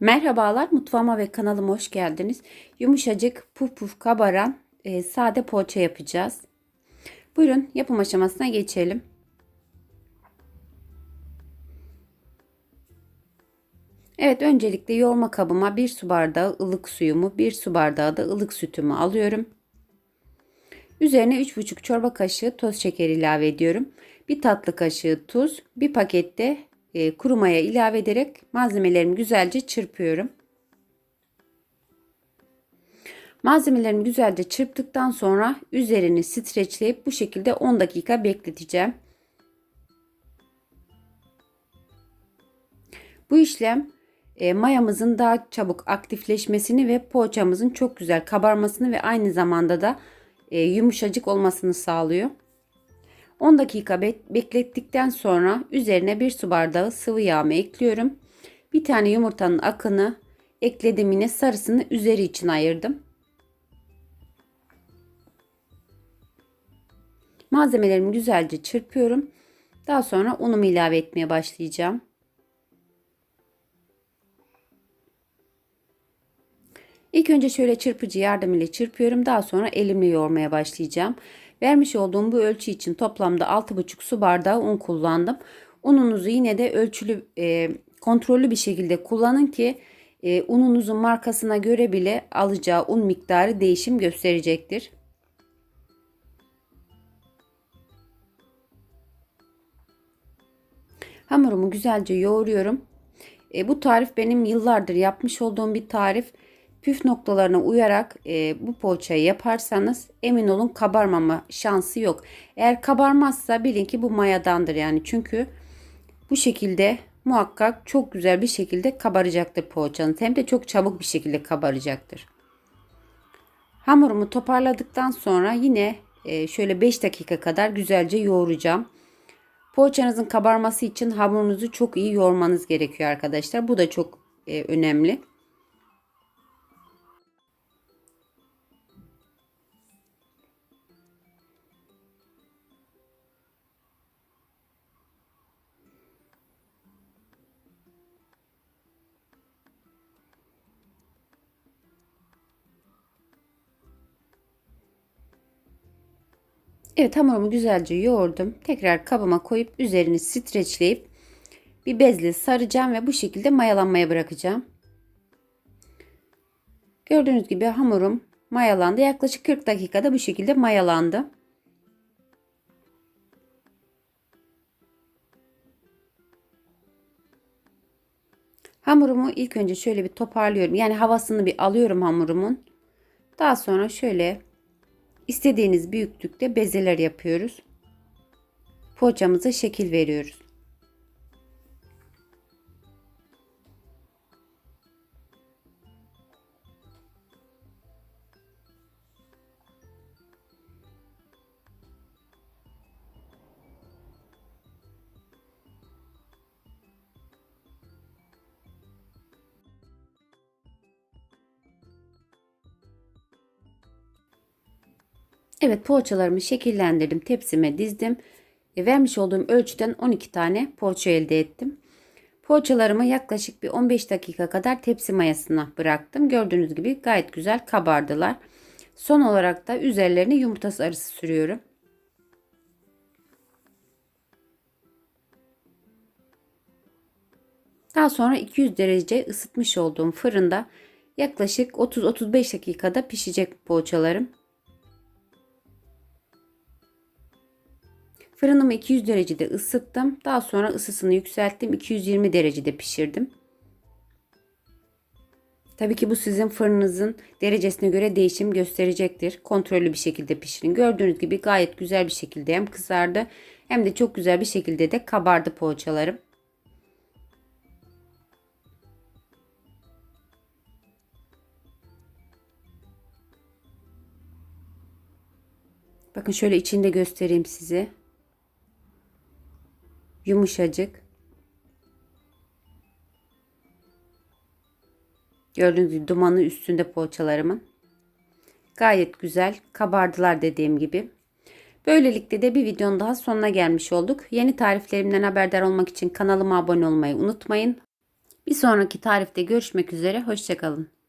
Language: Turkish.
Merhabalar mutfağıma ve kanalıma hoş geldiniz. Yumuşacık puf puf kabaran e, sade poğaça yapacağız. Buyurun yapım aşamasına geçelim. Evet öncelikle yoğurma kabıma 1 su bardağı ılık suyumu 1 su bardağı da ılık sütümü alıyorum. Üzerine 3,5 çorba kaşığı toz şeker ilave ediyorum. Bir tatlı kaşığı tuz, bir pakette e, kuru maya ilave ederek malzemelerimi güzelce çırpıyorum. Malzemelerimi güzelce çırptıktan sonra üzerini streçleyip bu şekilde 10 dakika bekleteceğim. Bu işlem e, mayamızın daha çabuk aktifleşmesini ve poğaçamızın çok güzel kabarmasını ve aynı zamanda da e, yumuşacık olmasını sağlıyor. 10 dakika beklettikten sonra üzerine 1 su bardağı sıvı yağımı ekliyorum. Bir tane yumurtanın akını ekledim yine sarısını üzeri için ayırdım. Malzemelerimi güzelce çırpıyorum. Daha sonra unumu ilave etmeye başlayacağım. İlk önce şöyle çırpıcı yardım ile çırpıyorum. Daha sonra elimle yoğurmaya başlayacağım. Vermiş olduğum bu ölçü için toplamda 6,5 su bardağı un kullandım. Ununuzu yine de ölçülü e, kontrollü bir şekilde kullanın ki e, ununuzun markasına göre bile alacağı un miktarı değişim gösterecektir. Hamurumu güzelce yoğuruyorum. E, bu tarif benim yıllardır yapmış olduğum bir tarif püf noktalarına uyarak e, bu poğaçayı yaparsanız emin olun kabarmama şansı yok. Eğer kabarmazsa bilin ki bu mayadandır yani. Çünkü bu şekilde muhakkak çok güzel bir şekilde kabaracaktır poğaçanız. Hem de çok çabuk bir şekilde kabaracaktır. Hamurumu toparladıktan sonra yine e, şöyle 5 dakika kadar güzelce yoğuracağım. Poğaçanızın kabarması için hamurunuzu çok iyi yoğurmanız gerekiyor arkadaşlar. Bu da çok e, önemli. Evet hamurumu güzelce yoğurdum. Tekrar kabıma koyup üzerini streçleyip bir bezle saracağım ve bu şekilde mayalanmaya bırakacağım. Gördüğünüz gibi hamurum mayalandı. Yaklaşık 40 dakikada bu şekilde mayalandı. Hamurumu ilk önce şöyle bir toparlıyorum. Yani havasını bir alıyorum hamurumun. Daha sonra şöyle İstediğiniz büyüklükte bezeler yapıyoruz. Poğaçamıza şekil veriyoruz. Evet poğaçalarımı şekillendirdim. Tepsime dizdim. E, vermiş olduğum ölçüden 12 tane poğaça elde ettim. Poğaçalarımı yaklaşık bir 15 dakika kadar tepsi mayasına bıraktım. Gördüğünüz gibi gayet güzel kabardılar. Son olarak da üzerlerine yumurta sarısı sürüyorum. Daha sonra 200 derece ısıtmış olduğum fırında yaklaşık 30-35 dakikada pişecek poğaçalarım. Fırınımı 200 derecede ısıttım. Daha sonra ısısını yükselttim. 220 derecede pişirdim. Tabii ki bu sizin fırınınızın derecesine göre değişim gösterecektir. Kontrollü bir şekilde pişirin. Gördüğünüz gibi gayet güzel bir şekilde hem kızardı hem de çok güzel bir şekilde de kabardı poğaçalarım. Bakın şöyle içinde göstereyim size yumuşacık. Gördüğünüz gibi dumanı üstünde poğaçalarımın. Gayet güzel kabardılar dediğim gibi. Böylelikle de bir videonun daha sonuna gelmiş olduk. Yeni tariflerimden haberdar olmak için kanalıma abone olmayı unutmayın. Bir sonraki tarifte görüşmek üzere. Hoşçakalın.